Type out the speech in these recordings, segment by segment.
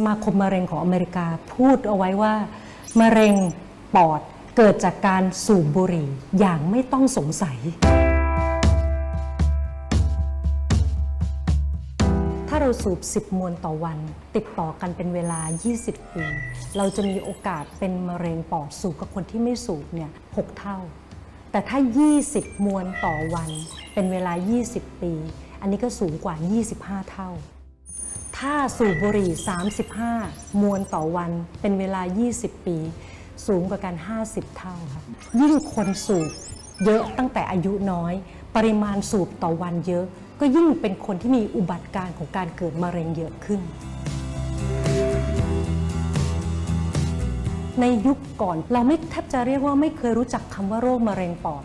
สมาคมมะเร็งของอเมริกาพูดเอาไว้ว่ามะเร็งปอดเกิดจากการสูบบุหรี่อย่างไม่ต้องสงสัย ถ้าเราสูบ 10 มวนต่อวัน ติดต่อกันเป็นเวลา 20 ปี เราจะมีโอกาสเป็นมะเร็งปอดสูงกับคนที่ไม่สูบเนี่ย 6 เท่า แต่ถ้า 20 มวนต่อวัน เป็นเวลา 20 ปี อันนี้ก็สูงกว่า 25 เท่า ถ้าสูบบุหรี่ 35 มวนต่อวันเป็นเวลา 20 ปี สูงกว่ากัน 50 เท่าครับยิ่งคนสูบเยอะตั้งแต่อายุน้อย ปริมาณสูบต่อวันเยอะ ก็ยิ่งเป็นคนที่มีอุบัติการณ์ของการเกิดมะเร็งเยอะขึ้น ในยุคก่อนเราไม่แทบจะเรียกว่าไม่เคยรู้จักคำว่าโรคมะเร็งปอด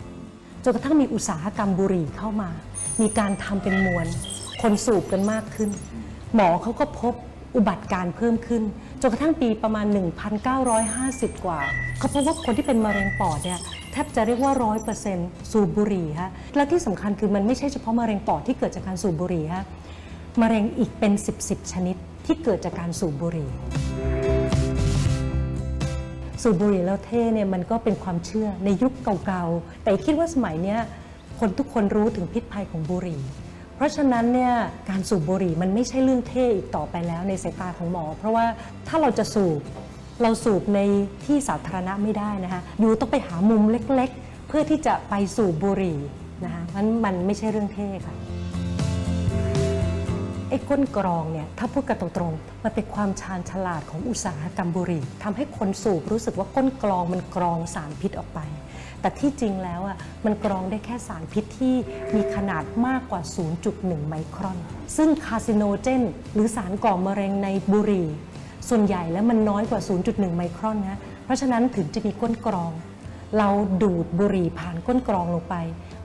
จนกระทั่งมีอุตสาหกรรมบุหรี่เข้ามา มีการทำเป็นมวล คนสูบกันมากขึ้น หมอเขาก็พบอุบัติการ์เพิ่มขึ้นจนกระทั่งปีประมาณ 1,950 กว่า เขาพบว่าคนที่เป็นมะเร็งปอดเนี่ยแทบจะเรียกว่า100%สูบบุหรี่ฮะและที่สำคัญคือมันไม่ใช่เฉพาะมะเร็งปอดที่เกิดจากการสูบบุหรี่ฮะมะเร็งอีกเป็น 10 10ชนิดที่เกิดจากการสูบบุหรี่ สูบบุหรี่แล้วเท่เนี่ยมันก็เป็นความเชื่อในยุคเก่าๆแต่คิดว่าสมัยเนี้ยคนทุกคนรู้ถึงพิษภัยของบุหรี่ เพราะฉะนั้นเนี่ยการสูบบุหรี่มันไม่ใช่เรื่องเท่อีกต่อไปแล้วในสายตาของหมอ เพราะว่าถ้าเราจะสูบเราสูบในที่สาธารณะไม่ได้นะคะอยู่ต้องไปหามุมเล็กๆ เพื่อที่จะไปสูบบุหรี่นะคะมันมันไม่ใช่เรื่องเท่ค่ะ ไอ้ก้นกรองเนี่ยถ้าพูดกันตรงๆมันเป็นความชาญฉลาดของอุตสาหกรรมบุหรี่ทำให้คนสูบรู้สึกว่าก้นกรองมันกรองสารพิษออกไป แต่ที่จริงแล้วอะมันกรองได้แค่สารพิษที่มีขนาดมากกว่า 0.1 ไมครอน ซึ่งคาซิโนเจนหรือสารก่อมะเร็งในบุหรี่ ส่วนใหญ่แล้วมันน้อยกว่า 0.1 ไมครอนนะเพราะฉะนั้นถึงจะมีก้นกรอง เราดูดบุหรี่ผ่านก้นกรองลงไป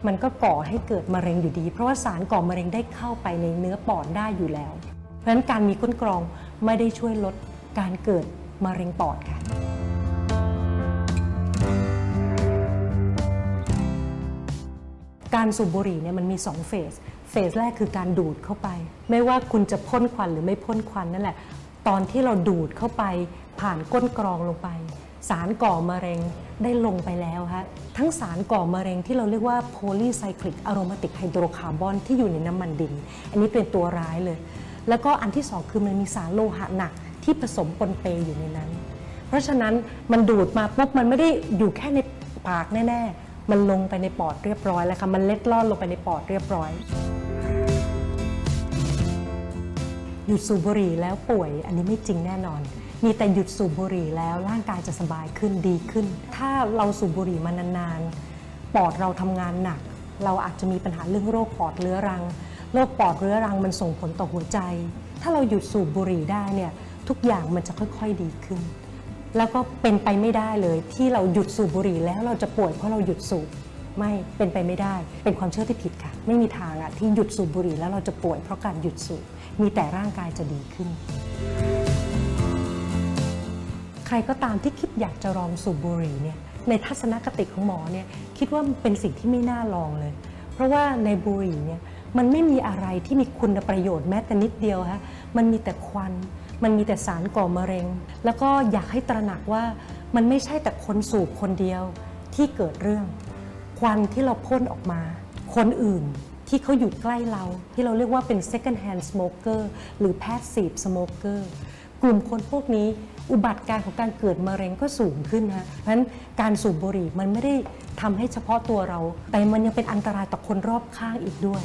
มันก็ก่อให้เกิดมะเร็งอยู่ดี เพราะว่าสารก่อมะเร็งได้เข้าไปในเนื้อปอดได้อยู่แล้ว เพราะฉะนั้นการมีก้นกรองไม่ได้ช่วยลดการเกิดมะเร็งปอดค่ะการสูบบุหรี่เนี่ยมันมี2เฟส เฟสแรกคือการดูดเข้าไป ไม่ว่าคุณจะพ่นควันหรือไม่พ่นควันนั่นแหละ ตอนที่เราดูดเข้าไปผ่านก้นกรองลงไป สารก่อมะเร็งได้ลงไปแล้วฮะทั้งสารก่อมะเร็งที่เราเรียกว่าโพลีไซคลิกอะโรมาติกไฮโดรคาร์บอนที่อยู่ในน้ำมันดิน อันนี้เป็นตัวร้ายเลย แล้วก็อันที่สองคือมันมีสารโลหะหนักที่ผสมปนเปอยู่ในนั้น เพราะฉะนั้นมันดูดมาปุ๊บมันไม่ได้อยู่แค่ในปากแน่ๆ มันลงไปในปอดเรียบร้อยแล้วค่ะ มันเล็ดลอดลงไปในปอดเรียบร้อย หยุดสูบบุหรี่แล้วป่วยอันนี้ไม่จริงแน่นอน มีแต่หยุดสูบบุหรี่แล้วร่างกายจะสบายขึ้นดีขึ้น ถ้าเราสูบบุหรี่มานานๆ ปอดเราทำงานหนัก เราอาจจะมีปัญหาเรื่องโรคปอดเรื้อรัง โรคปอดเรื้อรังมันส่งผลต่อหัวใจ ถ้าเราหยุดสูบบุหรี่ได้เนี่ยทุกอย่างมันจะค่อยๆดีขึ้น แล้วก็เป็นไปไม่ได้เลย ที่เราหยุดสูบบุหรี่แล้วเราจะป่วยเพราะเราหยุดสูบไม่เป็นไปไม่ได้ เป็นความเชื่อที่ผิดค่ะ ไม่มีทางอะที่หยุดสูบบุหรี่แล้วเราจะป่วยเพราะการหยุดสูบมีแต่ร่างกายจะดีขึ้น ใครก็ตามที่คิดอยากจะลองสูบบุหรี่เนี่ยในทัศนคติของหมอเนี่ยคิดว่าเป็นสิ่งที่ไม่น่าลองเลย เพราะว่าในบุหรี่เนี่ยมันไม่มีอะไรที่มีคุณประโยชน์แม้แต่นิดเดียวฮะมันมีแต่ควัน มันมีแต่สารก่อมะเร็ง แล้วก็อยากให้ตระหนักว่ามันไม่ใช่แต่คนสูบคนเดียวที่เกิดเรื่อง ควันที่เราพ่นออกมา คนอื่นที่เขาอยู่ใกล้เรา ที่เราเรียกว่าเป็น second hand smoker หรือ passive smoker กลุ่มคนพวกนี้อุบัติการของการเกิดมะเร็งก็สูงขึ้นนะเพราะฉะนั้นการสูบบุหรี่มันไม่ได้ทำให้เฉพาะตัวเรา แต่มันยังเป็นอันตรายต่อคนรอบข้างอีกด้วย